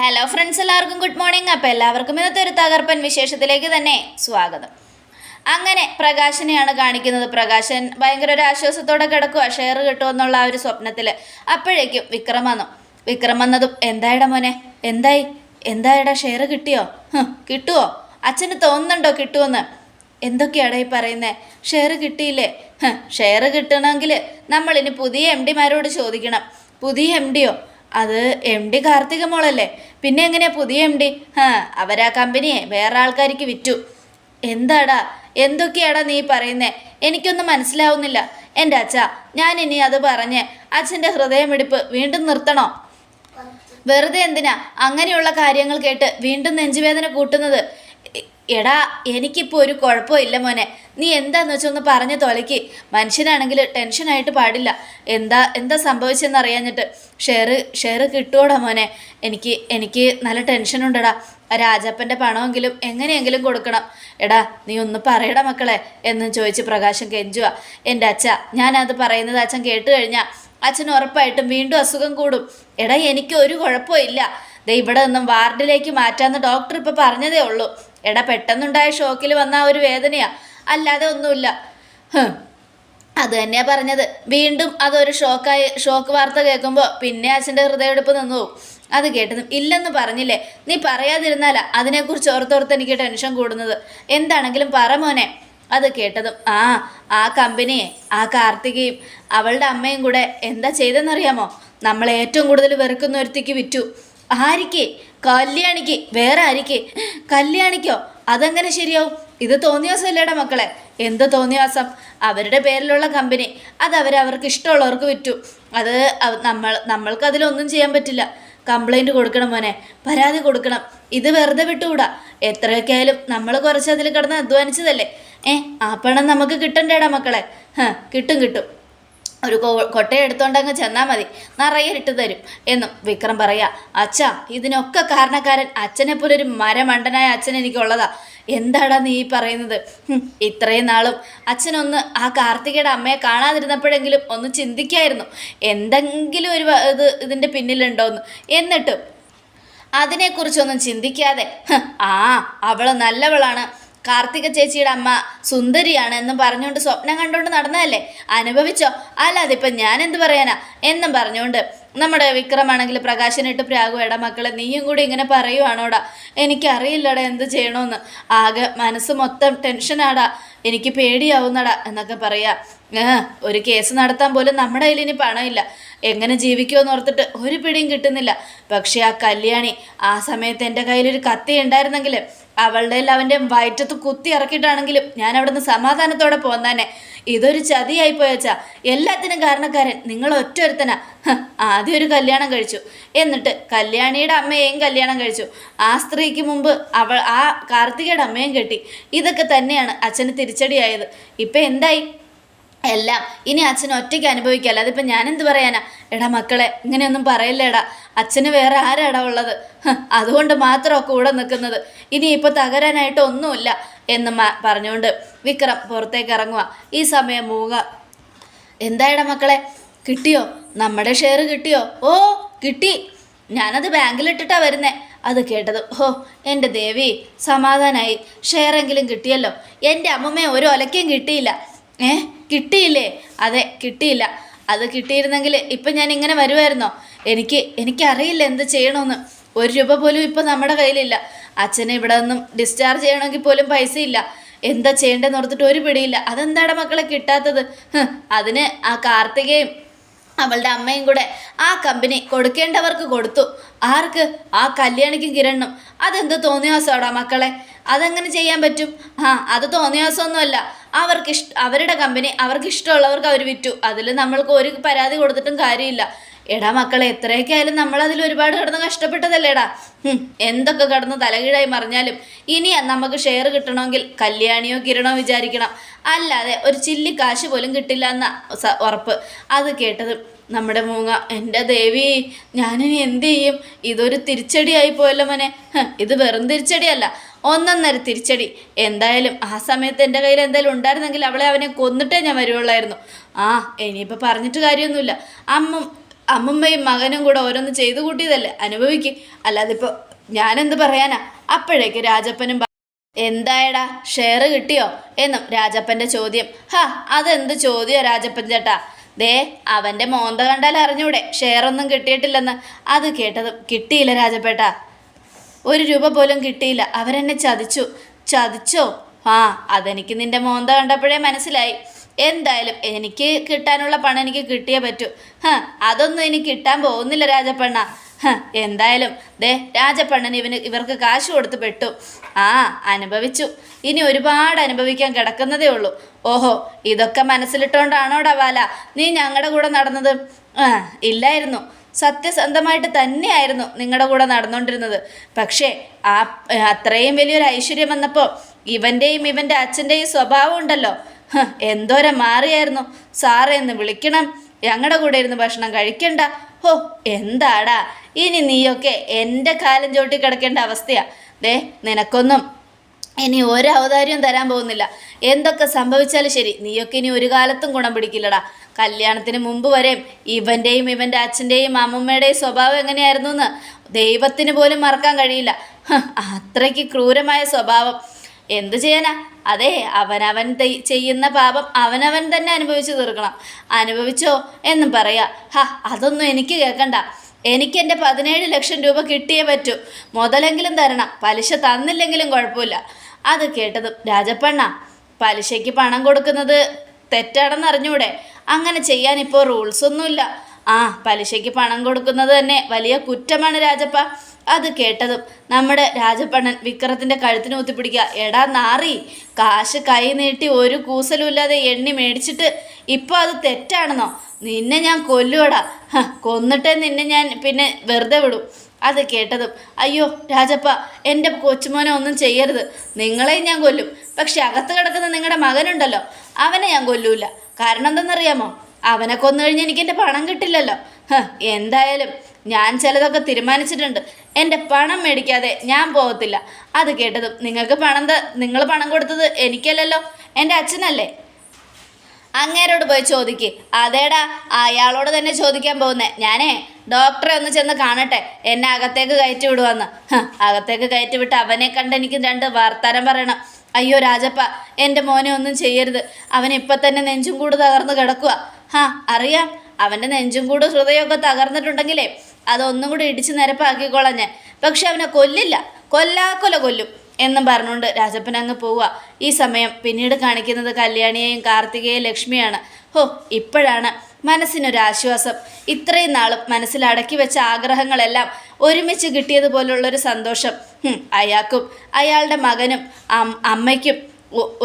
Hello friends എല്ലാവർക്കും good morning അപ്പോൾ എല്ലാവർക്കും ഇന്നത്തെ ഒരു തകർപ്പൻ വിശേഷത്തിലേക്ക് തന്നെ സ്വാഗതം. അങ്ങനെ പ്രകാശനെയാണ് കാണിക്കുന്നത്. പ്രകാശൻ ഭയങ്കര ഒരു ആശ്വാസത്തോടെ കിടക്കുക ഷെയർ കിട്ടുമെന്നുള്ള ആ ഒരു സ്വപ്നത്തിൽ അപ്പോഴേക്കും വിക്രം വന്നു. വിക്രം വന്നതും എന്തായിട മോനെ? എന്തായി? എന്തായിട? ഷെയർ കിട്ടിയോ? കിട്ടുമോ അച്ഛന് തോന്നുന്നുണ്ടോ കിട്ടുമെന്ന് എന്തൊക്കെയാടാ ഈ പറയുന്നേ? ഷെയർ കിട്ടിയില്ലേ? ഷെയർ കിട്ടണമെങ്കിൽ നമ്മളിനി പുതിയ എം ഡിമാരോട് ചോദിക്കണം. പുതിയ എം ഡിയോ അത് എം ഡി കാർത്തിക മോളല്ലേ? പിന്നെ എങ്ങനെയാ പുതിയ എം ഡി ഹാ അവരാ കമ്പനിയെ വേറെ ആൾക്കാർക്ക് വിറ്റു. എന്താടാ? എന്തൊക്കെയാടാ നീ പറയുന്നേ? എനിക്കൊന്നും മനസ്സിലാവുന്നില്ല. എന്റെ അച്ഛ ഞാൻ ഇനി അത് പറഞ്ഞ് അച്ഛന്റെ ഹൃദയമിടിപ്പ് വീണ്ടും നിർത്തണോ? വെറുതെ എന്തിനാ? അങ്ങനെയുള്ള കാര്യങ്ങൾ കേട്ട് വീണ്ടും നെഞ്ചുവേദന കൂട്ടുന്നത്. എടാ എനിക്കിപ്പോൾ ഒരു കുഴപ്പമില്ല മോനെ. നീ എന്താന്ന് വെച്ചൊന്ന് പറഞ്ഞ് തൊലയ്ക്ക്. മനുഷ്യനാണെങ്കിൽ ടെൻഷനായിട്ട് പാടില്ല. എന്താ എന്താ സംഭവിച്ചെന്ന് അറിയാഞ്ഞിട്ട്. ഷെയർ ഷെയർ കിട്ടുവോടാ മോനെ? എനിക്ക് എനിക്ക് നല്ല ടെൻഷനുണ്ടടാ രാജപ്പന്റെ പണമെങ്കിലും എങ്ങനെയെങ്കിലും കൊടുക്കണം. എടാ നീ ഒന്ന് പറയടാ മക്കളെ എന്ന് ചോദിച്ച് പ്രകാശം കെഞ്ചുക എന്റെ അച്ഛ ഞാനത് പറയുന്നത് അച്ഛൻ കേട്ട് കഴിഞ്ഞാൽ അച്ഛൻ ഉറപ്പായിട്ടും വീണ്ടും അസുഖം കൂടും. എടാ എനിക്ക് ഒരു കുഴപ്പമില്ല. ദേ ഇവിടെ നിന്നും വാർഡിലേക്ക് മാറ്റാമെന്ന് ഡോക്ടർ ഇപ്പം പറഞ്ഞതേ ഉള്ളൂ. എടാ പെട്ടെന്നുണ്ടായ ഷോക്കിൽ വന്ന ഒരു വേദനയാ. അല്ലാതെ ഒന്നുമില്ല. അത് തന്നെയാ പറഞ്ഞത്. വീണ്ടും അതൊരു ഷോക്കായി ഷോക്ക് വാർത്ത കേൾക്കുമ്പോൾ പിന്നെ അച്ഛന്റെ ഹൃദയമെടുപ്പ് നിന്നു പോകും അത് കേട്ടതും ഇല്ലെന്ന് പറഞ്ഞില്ലേ? നീ പറയാതിരുന്നാലാ അതിനെക്കുറിച്ച് ഓർത്തോർത്ത് എനിക്ക് ടെൻഷൻ കൂടുന്നത്. എന്താണെങ്കിലും പറ മോനെ. അത് കേട്ടതും ആ ആ കമ്പനിയെ ആ കാർത്തികയും അവളുടെ അമ്മയും കൂടെ എന്താ ചെയ്തെന്നറിയാമോ? നമ്മൾ ഏറ്റവും കൂടുതൽ വെറുക്കുന്ന ഒരുത്തിക്ക് വിറ്റു. ആരിക്ക്? കല്യാണിക്ക് വേറെ ആരിക്ക്? കല്യാണിക്കോ? അതെങ്ങനെ ശരിയാവും? ഇത് തോന്നിയാസല്ലേടാ മക്കളെ. എന്ത് തോന്നിയാസം അവരുടെ പേരിലുള്ള കമ്പനി. അത് അവരവർക്ക് ഇഷ്ടമുള്ളവർക്ക് വിറ്റു. അത് നമ്മൾ നമ്മൾക്ക് അതിലൊന്നും ചെയ്യാൻ പറ്റില്ല. കംപ്ലൈന്റ് കൊടുക്കണം മോനെ. പരാതി കൊടുക്കണം. ഇത് വെറുതെ വിട്ടുകൂടാ. എത്രയൊക്കെ ആയാലും നമ്മൾ കുറച്ച് അതിൽ കിടന്ന് അധ്വാനിച്ചതല്ലേ? ഏ ആ പണം നമുക്ക് കിട്ടണ്ടേടാ മക്കളെ. ഹ കിട്ടും കിട്ടും. ഒരു കൊട്ടയെടുത്തോണ്ട് അങ്ങ് ചെന്നാൽ മതി. നിറയെ ഇട്ട് തരും എന്നും വിക്രം പറയാ അച്ഛാ ഇതിനൊക്കെ കാരണക്കാരൻ അച്ഛനെ പോലെ ഒരു മരമണ്ടനായ അച്ഛൻ എനിക്കുള്ളതാ. എന്താടാ നീ പറയുന്നത്? ഇത്രയും നാളും അച്ഛനൊന്ന് ആ കാർത്തികയുടെ അമ്മയെ കാണാതിരുന്നപ്പോഴെങ്കിലും ഒന്ന് ചിന്തിക്കായിരുന്നു. എന്തെങ്കിലും ഒരു ഇത് ഇതിന്റെ പിന്നിലുണ്ടോന്ന്. എന്നിട്ടും അതിനെക്കുറിച്ചൊന്നും ചിന്തിക്കാതെ ആ അവൾ നല്ലവളാണ്. കാർത്തിക ചേച്ചിയുടെ അമ്മ സുന്ദരിയാണ് എന്നും പറഞ്ഞുകൊണ്ട് സ്വപ്നം കണ്ടുകൊണ്ട് നടന്നതല്ലേ? അനുഭവിച്ചോ? അല്ലാതെ ഇപ്പം ഞാൻ എന്ത് പറയാനാ? എന്നും പറഞ്ഞുകൊണ്ട്. നമ്മുടെ വിക്രമാണെങ്കിൽ പ്രകാശനിട്ട് പ്രാഗു എടാ മക്കളെ നീയും കൂടി ഇങ്ങനെ പറയുവാണോടാ? എനിക്കറിയില്ലടാ എന്ത് ചെയ്യണമെന്ന് ആകെ മനസ്സ് മൊത്തം ടെൻഷനാടാ. എനിക്ക് പേടിയാവുന്നടാ എന്നൊക്കെ പറയാ. ഒരു കേസ് നടത്താൻ പോലും നമ്മുടെ കയ്യിൽ ഇനി പണമില്ല. എങ്ങനെ ജീവിക്കുമെന്ന് ഓർത്തിട്ട് ഒരു പിടിയും കിട്ടുന്നില്ല. പക്ഷേ ആ കല്യാണി ആ സമയത്ത് എന്റെ കയ്യിലൊരു കത്തി ഉണ്ടായിരുന്നെങ്കിൽ അവളുടെ അവന്റെ വയറ്റത്ത് കുത്തി ഇറക്കിയിട്ടാണെങ്കിലും ഞാൻ അവിടുന്ന് സമാധാനത്തോടെ പോന്നാനെ. ഇതൊരു ചതിയായി പോയച്ചാ എല്ലാത്തിനും കാരണക്കാരൻ നിങ്ങൾ ഒറ്റൊരുത്തനാ. ആദ്യം ഒരു കല്യാണം കഴിച്ചു. എന്നിട്ട് കല്യാണിയുടെ അമ്മയെയും കല്യാണം കഴിച്ചു. ആ സ്ത്രീക്ക് മുമ്പ് അവൾ ആ കാർത്തികയുടെ അമ്മയും കെട്ടി. ഇതൊക്കെ തന്നെയാണ് അച്ഛന് തിരിച്ചടിയായത്. ഇപ്പം എന്തായി? എല്ലാം. ഇനി അച്ഛൻ ഒറ്റയ്ക്ക് അനുഭവിക്കാമല്ലോ അതിപ്പോൾ എന്ത് പറയാനാ? എടാ മക്കളെ ഇങ്ങനെയൊന്നും പറയില്ലേടാ. അച്ഛന് വേറെ ആരാടാ ഉള്ളത്? അതുകൊണ്ട് മാത്രമാണ് കൂടെ നിൽക്കുന്നത്. ഇനി ഇപ്പോൾ തകരാനായിട്ട് ഒന്നുമില്ല എന്ന് പറഞ്ഞുകൊണ്ട് വിക്രം പുറത്തേക്ക് ഇറങ്ങുക ഈ സമയം മൂക എന്തായടാ മക്കളെ? കിട്ടിയോ? നമ്മുടെ ഷെയർ കിട്ടിയോ? ഓ കിട്ടി. ഞാനത് ബാങ്കിലിട്ടിട്ടാ വരുന്നേ. അത് കേട്ടത് ഹോ എന്റെ ദേവി സമാധാനായി. ഷെയറെങ്കിലും കിട്ടിയല്ലോ. എന്റെ അമ്മമ്മയെ ഒരു ഒലക്കയും കിട്ടിയില്ല. ഏ? കിട്ടിയില്ലേ? അതെ കിട്ടിയില്ല. അത് കിട്ടിയിരുന്നെങ്കിൽ ഇപ്പം ഞാൻ ഇങ്ങനെ വരുമായിരുന്നോ എനിക്ക് എനിക്കറിയില്ല എന്ത് ചെയ്യണമെന്ന് ഒരു രൂപ പോലും ഇപ്പം നമ്മുടെ കയ്യിലില്ല. അച്ഛനെ ഇവിടെ നിന്നും ഡിസ്ചാർജ് ചെയ്യണമെങ്കിൽ പോലും പൈസ ഇല്ല എന്താ ചെയ്യേണ്ടതെന്ന് ഓർത്തിട്ട് ഒരു പിടിയില്ല. അതെന്താണ് മക്കളെ കിട്ടാത്തത്? അതിന് ആ കാർത്തികയും അവളുടെ അമ്മയും കൂടെ ആ കമ്പനി കൊടുക്കേണ്ടവർക്ക് കൊടുത്തു. ആർക്ക്? ആ കല്യാണിക്കും കിരണ്ണും. അതെന്ത് തോന്നിയാസോടാ മക്കളെ? അതെങ്ങനെ ചെയ്യാൻ പറ്റും? ആ അത് തോന്നിയാസമൊന്നുമല്ല അവർക്ക് ഇഷ്ട അവരുടെ കമ്പനി അവർക്ക് ഇഷ്ടമുള്ളവർക്ക് അവർ വിറ്റു. അതിൽ നമ്മൾക്ക് ഒരു പരാതി കൊടുത്തിട്ടും കാര്യമില്ല. എടാ മക്കളെ എത്രയൊക്കെ ആയാലും നമ്മളതിൽ ഒരുപാട് കിടന്ന് കഷ്ടപ്പെട്ടതല്ലേടാ? എന്തൊക്കെ കടന്ന് തലകീഴായി മറിഞ്ഞാലും ഇനി നമുക്ക് ഷെയർ കിട്ടണമെങ്കിൽ കല്യാണിയോ കിരണോ വിചാരിക്കണം. അല്ലാതെ ഒരു ചില്ലി കാശ് പോലും കിട്ടില്ല എന്ന ഉറപ്പ്. അത് കേട്ടത് നമ്മുടെ മൂങ്ങ എന്റെ ദേവി ഞാനിനി എന്ത് ചെയ്യും? ഇതൊരു തിരിച്ചടിയായി പോയല്ലോ മോനെ. ഇത് വെറും തിരിച്ചടിയല്ല ഒന്നൊന്നര തിരിച്ചടി. എന്തായാലും ആ സമയത്ത് എന്റെ കയ്യിൽ എന്തായാലും ഉണ്ടായിരുന്നെങ്കിൽ അവളെ അവനെ കൊന്നിട്ടേ ഞാൻ വരുവുള്ളായിരുന്നു ആ ഇനിയിപ്പോൾ പറഞ്ഞിട്ട് കാര്യമൊന്നുമില്ല. അമ്മ അമ്മമ്മയും മകനും കൂടെ ഓരോന്ന് ചെയ്തു കൂട്ടിയതല്ലേ? അനുഭവിക്ക്. അല്ലാതെ ഇപ്പോൾ ഞാനെന്ത് പറയാനാ? അപ്പോഴേക്ക് രാജപ്പനും എന്തായടാ? ഷെയർ കിട്ടിയോ? എന്നും രാജപ്പന്റെ ചോദ്യം. ഹാ അതെന്ത് ചോദ്യോ രാജപ്പൻ ചേട്ടാ? ദേ അവന്റെ മോന്ത കണ്ടാൽ അറിഞ്ഞൂടെ. ഷെയർ ഒന്നും കിട്ടിയിട്ടില്ലെന്ന്. അത് കേട്ടതും കിട്ടിയില്ല രാജപ്പേട്ട. ഒരു രൂപ പോലും കിട്ടിയില്ല. അവരെന്നെ ചതിച്ചു. ചതിച്ചോ? ആ അതെനിക്ക് നിന്റെ മോന്ത കണ്ടപ്പോഴേ മനസ്സിലായി. എന്തായാലും എനിക്ക് കിട്ടാനുള്ള പണം എനിക്ക് കിട്ടിയേ പറ്റൂ. ഹ അതൊന്നും എനിക്ക് കിട്ടാൻ പോകുന്നില്ല രാജപ്പണ്ണ. ഹ എന്തായാലും ദേ രാജപ്പണ്ണൻ ഇവന് ഇവർക്ക് കാശ് കൊടുത്ത് പെട്ടു. ആ അനുഭവിച്ചു. ഇനി ഒരുപാട് അനുഭവിക്കാൻ കിടക്കുന്നതേ ഉള്ളൂ. ഓഹോ ഇതൊക്കെ മനസ്സിലിട്ടോണ്ടാണോടാ ഡവാല നീ ഞങ്ങളുടെ കൂടെ നടന്നത്? ആ ഇല്ലായിരുന്നു. സത്യസന്ധമായിട്ട് തന്നെയായിരുന്നു നിങ്ങളുടെ കൂടെ നടന്നുകൊണ്ടിരുന്നത് പക്ഷേ ആ അത്രയും വലിയൊരു ഐശ്വര്യം വന്നപ്പോൾ ഇവന്റെയും ഇവന്റെ അച്ഛന്റെയും സ്വഭാവം ഉണ്ടല്ലോ. എന്തോരം മാറിയായിരുന്നു. സാറേ എന്ന് വിളിക്കണം. ഞങ്ങളുടെ കൂടെ ഇരുന്ന് ഭക്ഷണം കഴിക്കണ്ട. ഹോ എന്താടാ? ഇനി നീയൊക്കെ എന്റെ കാലം ചോട്ടി കിടക്കേണ്ട അവസ്ഥയാ. ദേ നിനക്കൊന്നും ഇനി ഒരു അവതാരവും തരാൻ പോകുന്നില്ല. എന്തൊക്കെ സംഭവിച്ചാലും ശരി നീയൊക്കെ ഇനി ഒരു കാലത്തും ഗുണം പിടിക്കില്ലടാ. കല്യാണത്തിന് മുമ്പ് വരെ ഇവന്റെയും ഇവന്റെ അച്ഛന്റെയും അമ്മമ്മയുടെയും സ്വഭാവം എങ്ങനെയായിരുന്നു എന്ന് ദൈവത്തിന് പോലും മറക്കാൻ കഴിയില്ല. അത്രയ്ക്ക് ക്രൂരമായ സ്വഭാവം. എന്തു ചെയ്യാനാ? അതെ അവനവൻ ചെയ്യുന്ന പാപം അവനവൻ തന്നെ അനുഭവിച്ചു തീർക്കണം. അനുഭവിച്ചോ എന്നും പറയാ. ഹ അതൊന്നും എനിക്ക് കേൾക്കണ്ട എനിക്ക് എന്റെ പതിനേഴ് ലക്ഷം രൂപ കിട്ടിയേ പറ്റൂ. മുതലെങ്കിലും തരണം. പലിശ തന്നില്ലെങ്കിലും കുഴപ്പമില്ല. അത് കേട്ടതും രാജപ്പണ്ണ പലിശയ്ക്ക് പണം കൊടുക്കുന്നത് തെറ്റാണെന്ന് അറിഞ്ഞൂടെ? അങ്ങനെ ചെയ്യാൻ ഇപ്പോൾ റൂൾസ് ഒന്നുമില്ല. ആ പലിശയ്ക്ക് പണം കൊടുക്കുന്നത് തന്നെ വലിയ കുറ്റമാണ് രാജപ്പ. അത് കേട്ടതും നമ്മുടെ രാജപ്പണ്ണൻ വിക്രത്തിന്റെ കഴുത്തിന് കുത്തിപ്പിടിക്കുക. എടാ നാറി കാശ് കൈ നീട്ടി ഒരു കൂസലുമില്ലാതെ എണ്ണി മേടിച്ചിട്ട് ഇപ്പോൾ അത് തെറ്റാണെന്നോ? നിന്നെ ഞാൻ കൊല്ലുവടാ. കൊന്നിട്ടേ നിന്നെ ഞാൻ പിന്നെ വെറുതെ വിടും. അത് കേട്ടതും അയ്യോ രാജപ്പ എന്റെ കൊച്ചുമോനെ ഒന്നും ചെയ്യരുത്. നിങ്ങളെയും ഞാൻ കൊല്ലും. പക്ഷെ അകത്ത് കിടക്കുന്ന നിങ്ങളുടെ മകനുണ്ടല്ലോ. അവനെ ഞാൻ കൊല്ലൂല. കാരണം എന്തെന്നറിയാമോ? അവനെ കൊന്നു കഴിഞ്ഞാൽ എനിക്ക് എന്റെ പണം കിട്ടില്ലല്ലോ. എന്തായാലും ഞാൻ ചിലതൊക്കെ തീരുമാനിച്ചിട്ടുണ്ട്. എന്റെ പണം മേടിക്കാതെ ഞാൻ പോകത്തില്ല. അത് കേട്ടതും നിങ്ങൾക്ക് പണം നിങ്ങൾ പണം കൊടുത്തത് എനിക്കല്ലല്ലോ. എന്റെ അച്ഛനല്ലേ? അങ്ങേരോട് പോയി ചോദിക്ക്. അതേടാ അയാളോട് തന്നെ ചോദിക്കാൻ പോകുന്നേ. ഞാനേ ഡോക്ടറെ ഒന്ന് ചെന്ന് കാണട്ടെ. എന്നെ അകത്തേക്ക് കയറ്റി വിടുവന്ന്. അകത്തേക്ക് കയറ്റി വിട്ട് അവനെ കണ്ട് എനിക്ക് രണ്ട് വർത്താനം പറയണം. അയ്യോ രാജപ്പ എന്റെ മോനെ ഒന്നും ചെയ്യരുത്. അവൻ ഇപ്പം തന്നെ നെഞ്ചും കൂട് തകർന്ന് കിടക്കുക ഹാ അറിയാം. അവന്റെ നെഞ്ചും കൂട് ഹൃദയമൊക്കെ തകർന്നിട്ടുണ്ടെങ്കിലേ അതൊന്നും കൂടി ഇടിച്ച് നിരപ്പാക്കിക്കോളാം ഞാൻ. പക്ഷെ അവനെ കൊല്ലില്ല. കൊല്ലാക്കൊല കൊല്ലും എന്നും പറഞ്ഞുകൊണ്ട് രാജപ്പൻ അങ്ങ് പോവുക. ഈ സമയം പിന്നീട് കാണിക്കുന്നത് കല്യാണിയെയും കാർത്തികയെയും ലക്ഷ്മിയാണ്. ഹോ ഇപ്പോഴാണ് മനസ്സിനൊരാശ്വാസം ഇത്രയും നാളും മനസ്സിൽ അടക്കി വെച്ച ആഗ്രഹങ്ങളെല്ലാം ഒരുമിച്ച് കിട്ടിയതുപോലുള്ളൊരു സന്തോഷം. അയാൾക്കും അയാളുടെ മകനും അമ്മയ്ക്കും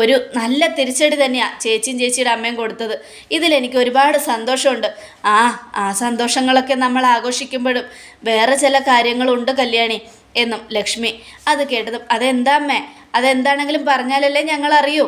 ഒരു നല്ല തിരിച്ചടി തന്നെയാണ് ചേച്ചിയും ചേച്ചിയുടെ അമ്മയും കൊടുത്തത്. ഇതിലെനിക്ക് ഒരുപാട് സന്തോഷമുണ്ട്. ആ ആ സന്തോഷങ്ങളൊക്കെ നമ്മൾ ആഘോഷിക്കുമ്പോഴും വേറെ ചില കാര്യങ്ങളുണ്ട് കല്യാണി എന്നും ലക്ഷ്മി. അത് കേട്ടതും അതെന്താ അമ്മേ? അതെന്താണെങ്കിലും പറഞ്ഞാലല്ലേ ഞങ്ങൾ അറിയൂ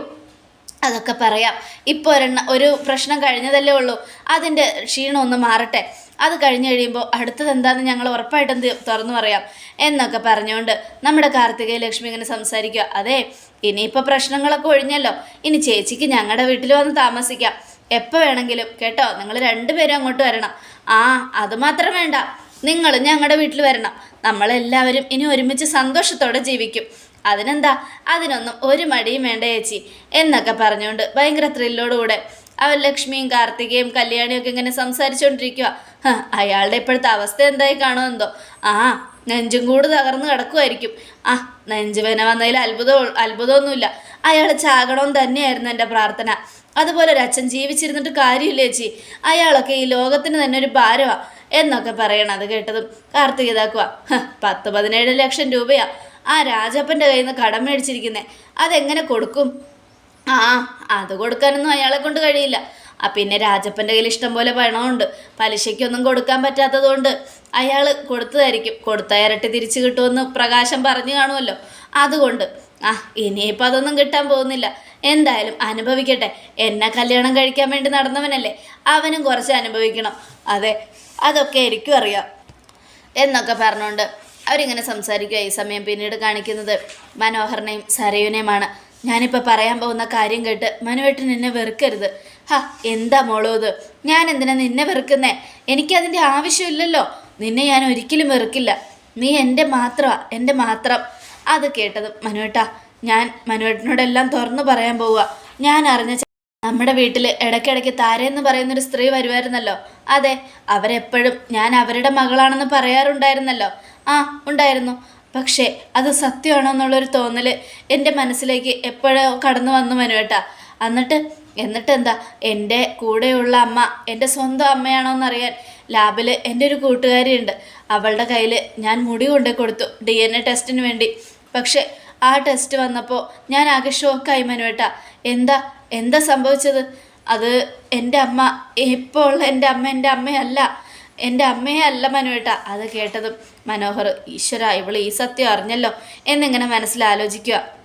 അതൊക്കെ പറയാം. ഇപ്പോൾ ഒരെണ്ണ ഒരു പ്രശ്നം കഴിഞ്ഞതല്ലേ ഉള്ളൂ. അതിന്റെ ക്ഷീണം ഒന്ന് മാറട്ടെ. അത് കഴിഞ്ഞ് കഴിയുമ്പോൾ അടുത്തത് എന്താണെന്ന് ഞങ്ങൾ ഉറപ്പായിട്ടും തുറന്നു പറയാം. എന്നൊക്കെ പറഞ്ഞുകൊണ്ട് നമ്മുടെ കാർത്തികയെ ലക്ഷ്മി ഇങ്ങനെ സംസാരിക്കുക അതെ ഇനിയിപ്പോൾ പ്രശ്നങ്ങളൊക്കെ ഒഴിഞ്ഞല്ലോ. ഇനി ചേച്ചിക്ക് ഞങ്ങളുടെ വീട്ടിൽ വന്ന് താമസിക്കാം. എപ്പോൾ വേണമെങ്കിലും കേട്ടോ? നിങ്ങൾ രണ്ടുപേരും അങ്ങോട്ട് വരണം. ആ അതുമാത്രം വേണ്ട. നിങ്ങൾ ഞങ്ങളുടെ വീട്ടിൽ വരണം. നമ്മളെല്ലാവരും ഇനി ഒരുമിച്ച് സന്തോഷത്തോടെ ജീവിക്കും. അതിനെന്താ? അതിനൊന്നും ഒരു മടിയും വേണ്ട ചേച്ചി എന്നൊക്കെ പറഞ്ഞുകൊണ്ട് ഭയങ്കര ത്രില്ലോടുകൂടെ അവൻ ലക്ഷ്മിയും കാർത്തികയും കല്യാണിയും ഒക്കെ ഇങ്ങനെ സംസാരിച്ചുകൊണ്ടിരിക്കുക അയാളുടെ ഇപ്പോഴത്തെ അവസ്ഥ എന്തായി കാണുമെന്തോ ആ നെഞ്ചും കൂട് തകർന്ന് കിടക്കുമായിരിക്കും ആ നെഞ്ചുവേന വന്നതിൽ അത്ഭുതം അത്ഭുതമൊന്നുമില്ല. അയാൾ ചാകണമെന്ന് തന്നെയായിരുന്നു എന്റെ പ്രാർത്ഥന. അതുപോലെ ഒരു അച്ഛൻ ജീവിച്ചിരുന്നിട്ട് കാര്യമില്ല ചേച്ചി. അയാളൊക്കെ ഈ ലോകത്തിന് തന്നെ ഒരു ഭാരമാണ് എന്നൊക്കെ പറയണം അത് കേട്ടതും കാർത്തിക ഇതാക്കുക "ഹ, പത്ത് പതിനേഴ് ലക്ഷം രൂപയാ. ആ രാജപ്പന്റെ കയ്യിൽ നിന്ന് കടം മേടിച്ചിരിക്കുന്നത് അതെങ്ങനെ കൊടുക്കും? ആ അത് കൊടുക്കാനൊന്നും അയാളെ കൊണ്ട് കഴിയില്ല. ആ പിന്നെ രാജപ്പന്റെ കയ്യിൽ ഇഷ്ടം പോലെ പണമുണ്ട്. പലിശയ്ക്കൊന്നും കൊടുക്കാൻ പറ്റാത്തതുകൊണ്ട് അയാൾ കൊടുത്തതായിരിക്കും. കൊടുത്ത ഇരട്ടി തിരിച്ചു കിട്ടുമെന്ന് പ്രകാശം പറഞ്ഞു കാണുമല്ലോ. അതുകൊണ്ട് ആ ഇനിയിപ്പോൾ അതൊന്നും കിട്ടാൻ പോകുന്നില്ല. എന്തായാലും അനുഭവിക്കട്ടെ. എന്നെ കല്യാണം കഴിക്കാൻ വേണ്ടി നടന്നവനല്ലേ? അവനും കുറച്ച് അനുഭവിക്കണം. അതെ അതൊക്കെ എനിക്കും അറിയാം. എന്നൊക്കെ പറഞ്ഞുകൊണ്ട് അവരിങ്ങനെ സംസാരിക്കുക ഈ സമയം പിന്നീട് കാണിക്കുന്നത് മനോഹരനെയും സരയുനെയുമാണ്. ഞാനിപ്പോൾ പറയാൻ പോകുന്ന കാര്യം കേട്ട് മനുവേട്ടൻ എന്നെ വെറുക്കരുത്. ഹാ എന്താ മോളോ ഇത്? ഞാൻ എന്തിനാ നിന്നെ വെറുക്കുന്നേ? എനിക്കതിന്റെ ആവശ്യമില്ലല്ലോ. നിന്നെ ഞാൻ ഒരിക്കലും വെറുക്കില്ല. നീ എന്റെ മാത്രമാ എന്റെ മാത്രം. അത് കേട്ടത് മനുവേട്ടാ ഞാൻ മനുവേട്ടനോടെല്ലാം തുറന്നു പറയാൻ പോവുക. ഞാൻ അറിഞ്ഞ നമ്മുടെ വീട്ടിൽ ഇടയ്ക്കിടയ്ക്ക് താരയെന്ന് പറയുന്നൊരു സ്ത്രീ വരുമായിരുന്നല്ലോ. അതെ അവരെപ്പോഴും ഞാൻ അവരുടെ മകളാണെന്ന് പറയാറുണ്ടായിരുന്നല്ലോ. ആ ഉണ്ടായിരുന്നു. പക്ഷേ അത് സത്യമാണോ എന്നുള്ളൊരു തോന്നൽ എന്റെ മനസ്സിലേക്ക് എപ്പോഴോ കടന്നു വന്നു മനുവേട്ടാ. എന്നിട്ട് എന്നിട്ട് എന്താ എന്റെ കൂടെയുള്ള അമ്മ എന്റെ സ്വന്തം അമ്മയാണോ എന്നറിയാൻ ലാബിൽ എന്റെ ഒരു കൂട്ടുകാരിയുണ്ട്. അവളുടെ കയ്യിൽ ഞാൻ മുടി കൊണ്ടു കൊടുത്തു ഡി എൻ എ ടെസ്റ്റിന് വേണ്ടി. പക്ഷേ ആ ടെസ്റ്റ് വന്നപ്പോൾ ഞാൻ ആകെ ഷോക്കായി മനുവേട്ട. എന്താ എന്താ സംഭവിച്ചത്? അത് എന്റെ അമ്മ ഇപ്പോൾ ഉള്ള എന്റെ അമ്മ എന്റെ അമ്മയല്ല എന്റെ അമ്മയെ അല്ല മനുവേട്ട. അത് കേട്ടതും മനോഹർ ഈശ്വര ഇവൾ ഈ സത്യം അറിഞ്ഞല്ലോ എന്നിങ്ങനെ മനസ്സിലാലോചിക്കുക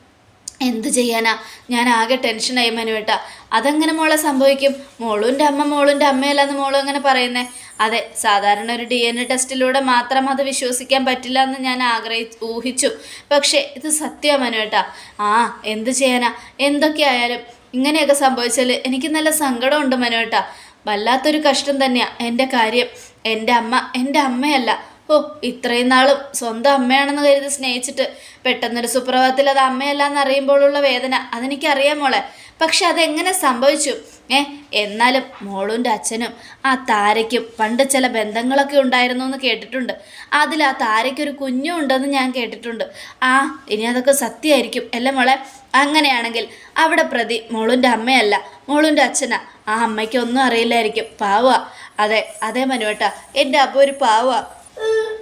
എന്ത് ചെയ്യാനാ? ഞാൻ ആകെ ടെൻഷനായി മനുവേട്ട. അതെങ്ങനെ മോളെ സംഭവിക്കും? മോളുന്റെ അമ്മ മോളുന്റെ അമ്മയല്ലെന്ന് മോളും അങ്ങനെ പറയുന്നേ? അതെ സാധാരണ ഒരു ഡി എൻ എ ടെസ്റ്റിലൂടെ മാത്രം അത് വിശ്വസിക്കാൻ പറ്റില്ല എന്ന് ഞാൻ ആഗ്രഹി ഊഹിച്ചു. പക്ഷേ ഇത് സത്യമാണ് മനുവേട്ട. ആ എന്ത് ചെയ്യാനാ? എന്തൊക്കെ ആയാലും ഇങ്ങനെയൊക്കെ സംഭവിച്ചാൽ എനിക്ക് നല്ല സങ്കടമുണ്ട് മനോട്ടാ. വല്ലാത്തൊരു കഷ്ടം തന്നെയാണ് എന്റെ കാര്യം എന്റെ അമ്മ എന്റെ അമ്മയല്ല. ഓ ഇത്രയും നാളും സ്വന്തം അമ്മയാണെന്ന് കരുതി സ്നേഹിച്ചിട്ട് പെട്ടെന്നൊരു സുപ്രഭാതത്തിൽ അത് അമ്മയല്ല എന്ന് അറിയുമ്പോഴുള്ള വേദന അതെനിക്കറിയാം മോളെ. പക്ഷെ അതെങ്ങനെ സംഭവിച്ചു? ഏ എന്നാലും മോളുന്റെ അച്ഛനും ആ താരയ്ക്കും പണ്ട് ചില ബന്ധങ്ങളൊക്കെ ഉണ്ടായിരുന്നു എന്ന് കേട്ടിട്ടുണ്ട്. അതിൽ ആ താരയ്ക്കൊരു കുഞ്ഞും ഉണ്ടെന്ന് ഞാൻ കേട്ടിട്ടുണ്ട്. ആ ഇനി അതൊക്കെ സത്യമായിരിക്കും അല്ല മോളെ? അങ്ങനെയാണെങ്കിൽ അവിടെ പ്രതി മോളുന്റെ അമ്മയല്ല മോളുന്റെ അച്ഛനാ. ആ അമ്മയ്ക്കൊന്നും അറിയില്ലായിരിക്കും. പാവുക അതെ അതെ മനുവേട്ട എന്റെ അപ്പ ഒരു പാവുക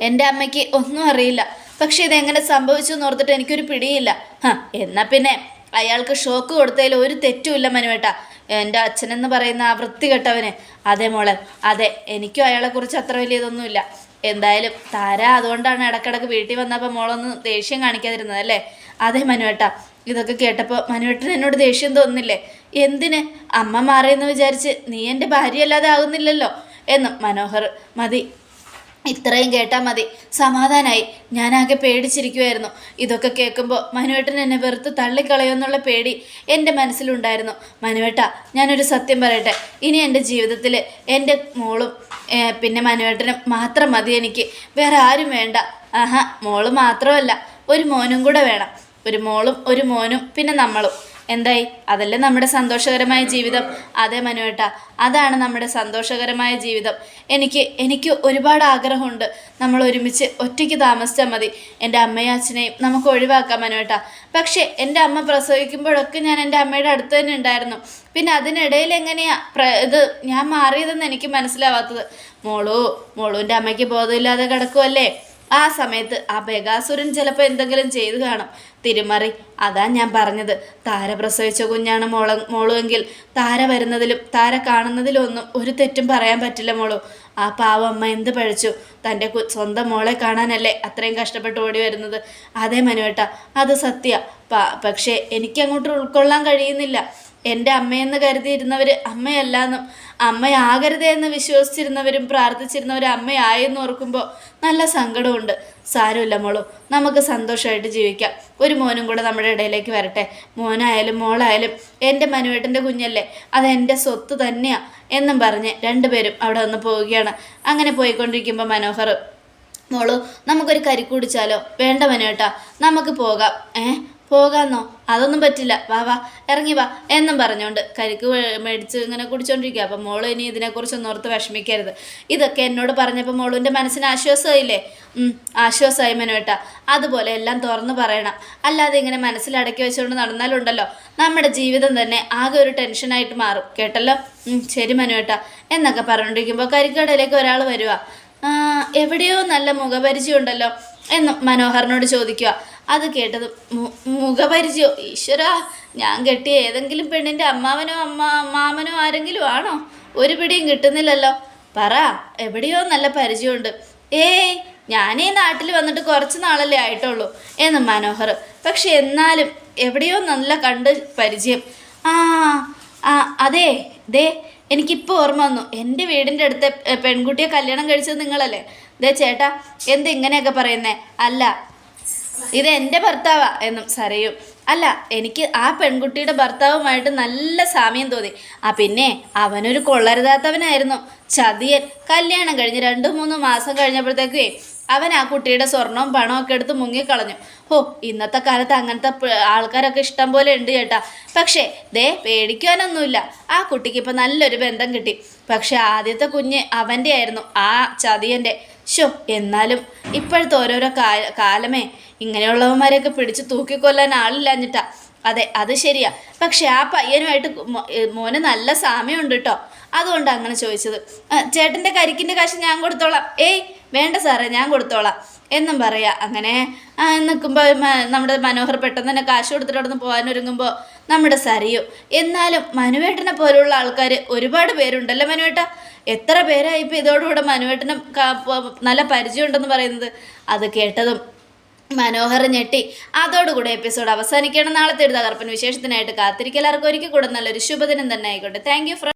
എന്റെ അമ്മയ്ക്ക് ഒന്നും അറിയില്ല. പക്ഷെ ഇതെങ്ങനെ സംഭവിച്ചു എന്ന് ഓർത്തിട്ട് എനിക്കൊരു പിടിയില്ല. ഹാ എന്നാൽ പിന്നെ അയാൾക്ക് ഷോക്ക് കൊടുത്തതിൽ ഒരു തെറ്റുമില്ല മനുവേട്ട. എന്റെ അച്ഛനെന്ന് പറയുന്ന ആ വൃത്തികെട്ടവന് അതെ മോളെ അതെ എനിക്കും അയാളെക്കുറിച്ച് അത്ര വലിയ ഇതൊന്നുമില്ല എന്തായാലും താര അതുകൊണ്ടാണ് ഇടക്കിടക്ക് വീട്ടിൽ വന്നപ്പോൾ മോളൊന്ന് ദേഷ്യം കാണിക്കാതിരുന്നത് അല്ലേ? അതെ മനുവേട്ട ഇതൊക്കെ കേട്ടപ്പോൾ മനുവേട്ടന് എന്നോട് ദേഷ്യം തോന്നുന്നില്ലേ? എന്തിന്? അമ്മ മാറിയെന്ന് വിചാരിച്ച് നീ എന്റെ ഭാര്യയല്ലാതെ ആകുന്നില്ലല്ലോ എന്നും മനോഹർ മതി ഇത്രയും കേട്ടാൽ മതി. സമാധാനായി. ഞാനാകെ പേടിച്ചിരിക്കുമായിരുന്നു ഇതൊക്കെ കേൾക്കുമ്പോൾ മനുവേട്ടൻ എന്നെ വെറുത്ത് തള്ളിക്കളയുമെന്നുള്ള പേടി എന്റെ മനസ്സിലുണ്ടായിരുന്നു. മനുവേട്ട ഞാനൊരു സത്യം പറയട്ടെ. ഇനി എന്റെ ജീവിതത്തിൽ എന്റെ മോളും പിന്നെ മനുവേട്ടനും മാത്രം മതി എനിക്ക്. വേറെ ആരും വേണ്ട. ആഹാ മോൾ മാത്രമല്ല. ഒരു മോനും കൂടെ വേണം. ഒരു മോളും ഒരു മോനും പിന്നെ നമ്മളും. എന്തായി? അതല്ലേ നമ്മുടെ സന്തോഷകരമായ ജീവിതം. അതെ മനുവേട്ട അതാണ് നമ്മുടെ സന്തോഷകരമായ ജീവിതം. എനിക്ക് എനിക്ക് ഒരുപാട് ആഗ്രഹമുണ്ട്. നമ്മൾ ഒരുമിച്ച് ഒറ്റയ്ക്ക് താമസിച്ചാൽ മതി. എന്റെ അമ്മയും അച്ഛനെയും നമുക്ക് ഒഴിവാക്കാം മനുവേട്ട. പക്ഷേ എന്റെ അമ്മ പ്രസവിക്കുമ്പോഴൊക്കെ ഞാൻ എന്റെ അമ്മയുടെ അടുത്ത് തന്നെ ഉണ്ടായിരുന്നു. പിന്നെ അതിനിടയിൽ എങ്ങനെയാ പ്ര ഇത് ഞാൻ മാറിയതെന്ന് എനിക്ക് മനസ്സിലാവാത്തത്. മോളു മോളുവിന്റെ അമ്മയ്ക്ക് ബോധമില്ലാതെ കിടക്കുമല്ലേ ആ സമയത്ത് ആ ബഗാസുരൻ ചിലപ്പോൾ എന്തെങ്കിലും ചെയ്തു കാണും. തിരുമറി. അതാ ഞാൻ പറഞ്ഞത്. താര പ്രസവിച്ച കുഞ്ഞാണ് മോള മോളുവെങ്കിൽ താര വരുന്നതിലും താര കാണുന്നതിലും ഒന്നും ഒരു തെറ്റും പറയാൻ പറ്റില്ല മോളു. ആ പാവം അമ്മ എന്ത് പഴിച്ചു തന്റെ സ്വന്തം മോളെ കാണാനല്ലേ അത്രയും കഷ്ടപ്പെട്ട് ഓടി വരുന്നത്? അതേ മനുവേട്ട അത് സത്യ. പക്ഷേ എനിക്കങ്ങോട്ട് ഉൾക്കൊള്ളാൻ കഴിയുന്നില്ല. എന്റെ അമ്മയെന്ന് കരുതിയിരുന്നവർ അമ്മയല്ലാന്നും അമ്മയാകരുതേ എന്ന് വിശ്വസിച്ചിരുന്നവരും പ്രാർത്ഥിച്ചിരുന്നവരും അമ്മയായെന്ന് ഓർക്കുമ്പോൾ നല്ല സങ്കടമുണ്ട് സാരമില്ല മോളു നമുക്ക് സന്തോഷമായിട്ട് ജീവിക്കാം. ഒരു മോനും കൂടെ നമ്മുടെ ഇടയിലേക്ക് വരട്ടെ. മോനായാലും മോളായാലും എന്റെ മനുവേട്ടന്റെ കുഞ്ഞല്ലേ അത് സ്വത്ത് തന്നെയാണ് എന്നും പറഞ്ഞ് രണ്ടുപേരും അവിടെ വന്ന് പോവുകയാണ്. അങ്ങനെ പോയിക്കൊണ്ടിരിക്കുമ്പോൾ മനോഹർ മോളു നമുക്കൊരു കരി കുടിച്ചാലോ? വേണ്ട മനുവേട്ടാ നമുക്ക് പോകാം. ഏ? പോകാന്നോ? അതൊന്നും പറ്റില്ല. വാ വാ ഇറങ്ങി വാ എന്നും പറഞ്ഞുകൊണ്ട് കരിക്ക് മേടിച്ച് ഇങ്ങനെ കുടിച്ചോണ്ടിരിക്കുക അപ്പം മോൾ ഇനി ഇതിനെക്കുറിച്ചൊന്നും ഓർത്ത് വിഷമിക്കരുത്. ഇതൊക്കെ എന്നോട് പറഞ്ഞപ്പോൾ മോളുവിന്റെ മനസ്സിന് ആശ്വാസമായില്ലേ? ആശ്വാസമായി മെനുവേട്ട അതുപോലെ എല്ലാം തുറന്നു പറയണം. അല്ലാതെ ഇങ്ങനെ മനസ്സിലടക്കി വെച്ചുകൊണ്ട് നടന്നാലുണ്ടല്ലോ. നമ്മുടെ ജീവിതം തന്നെ ആകെ ഒരു ടെൻഷനായിട്ട് മാറും. കേട്ടല്ലോ? ശരി മനുവേട്ട എന്നൊക്കെ പറഞ്ഞുകൊണ്ടിരിക്കുമ്പോൾ കരിക്കടയിലേക്ക് ഒരാൾ വരുക എവിടെയോ നല്ല മുഖപരിചയം ഉണ്ടല്ലോ എന്നും മനോഹറിനോട് ചോദിക്കുക അത് കേട്ടത്. മുഖപരിചയോ? ഈശ്വര ഞാൻ കെട്ടിയ ഏതെങ്കിലും പെണ്ണിന്റെ അമ്മാവനോ അമ്മ മാമനോ ആരെങ്കിലും ആണോ? ഒരു പിടിയും കിട്ടുന്നില്ലല്ലോ. പറ എവിടെയോ നല്ല പരിചയമുണ്ട്. ഏയ് ഞാനീ നാട്ടിൽ വന്നിട്ട് കുറച്ച് നാളല്ലേ ആയിട്ടുള്ളൂ എന്ന് മനോഹർ. പക്ഷെ എന്നാലും എവിടെയോ നല്ല കണ്ട് പരിചയം. ആ ആ അതെ ദേ എനിക്കിപ്പോൾ ഓർമ്മ വന്നു. എന്റെ വീടിന്റെ അടുത്ത് പെൺകുട്ടിയെ കല്യാണം കഴിച്ചത് നിങ്ങളല്ലേ? ദേ ചേട്ടാ എന്ത് ഇങ്ങനെയൊക്കെ പറയുന്നേ? അല്ല ഇത് എന്റെ ഭർത്താവാ എന്നും സരയും. അല്ല എനിക്ക് ആ പെൺകുട്ടിയുടെ ഭർത്താവുമായിട്ട് നല്ല സാമ്യം തോന്നി. ആ പിന്നെ അവനൊരു കൊള്ളരുതാത്തവനായിരുന്നു. ചതിയൻ കല്യാണം കഴിഞ്ഞ് രണ്ട് മൂന്ന് മാസം കഴിഞ്ഞപ്പോഴത്തേക്കേ അവൻ ആ കുട്ടിയുടെ സ്വർണവും പണവും ഒക്കെ എടുത്ത് മുങ്ങിക്കളഞ്ഞു. ഓ ഇന്നത്തെ കാലത്ത് അങ്ങനത്തെ ആൾക്കാരൊക്കെ ഇഷ്ടം പോലെ ഉണ്ട് ചേട്ടാ. പക്ഷേ ദേ പേടിക്കാനൊന്നുമില്ല ആ കുട്ടിക്ക് ഇപ്പം നല്ലൊരു ബന്ധം കിട്ടി. പക്ഷെ ആദ്യത്തെ കുഞ്ഞ് അവന്റെ ആയിരുന്നു ആ ചതിയന്റെ ഷോ എന്നാലും ഇപ്പോഴത്തെ ഓരോരോ കാലമേ ഇങ്ങനെയുള്ളവന്മാരെയൊക്കെ പിടിച്ച് തൂക്കിക്കൊല്ലാൻ ആളില്ലാഞ്ഞിട്ടാ അതെ അത് ശരിയാ. പക്ഷെ ആ പയ്യനുമായിട്ട് മോന് നല്ല സാമ്യമുണ്ട് കേട്ടോ അതുകൊണ്ട് അങ്ങനെ ചോദിച്ചത്. ചേട്ടന്റെ കരിക്കിന്റെ കാശ് ഞാൻ കൊടുത്തോളാം. ഏയ് വേണ്ട സാറേ ഞാൻ കൊടുത്തോളാം. എന്നും പറയാം. അങ്ങനെ നിൽക്കുമ്പോൾ നമ്മുടെ മനോഹർ പെട്ടെന്ന് തന്നെ കാശ് കൊടുത്തിട്ട് അവിടെ നിന്ന് പോകാനൊരുങ്ങുമ്പോൾ നമ്മുടെ സരിയും. എന്നാലും മനുവേട്ടനെ പോലുള്ള ആൾക്കാർ ഒരുപാട് പേരുണ്ടല്ലോ മനുവേട്ട? എത്ര പേരായി ഇപ്പോൾ ഇതോടുകൂടെ മനുവേട്ടനും നല്ല പരിചയമുണ്ടെന്ന് പറയുന്നത്? അത് കേട്ടതും മനോഹർ ഞെട്ടി. അതോടുകൂടെ എപ്പിസോഡ് അവസാനിക്കണം നാളത്തെ ഒരു തകർപ്പൻ വിശേഷത്തിനായിട്ട് കാത്തിരിക്കലാർക്കും ഒരിക്കൽ കൂടെ നല്ലൊരു ശുഭദിനം തന്നെ ആയിക്കോട്ടെ. Thank you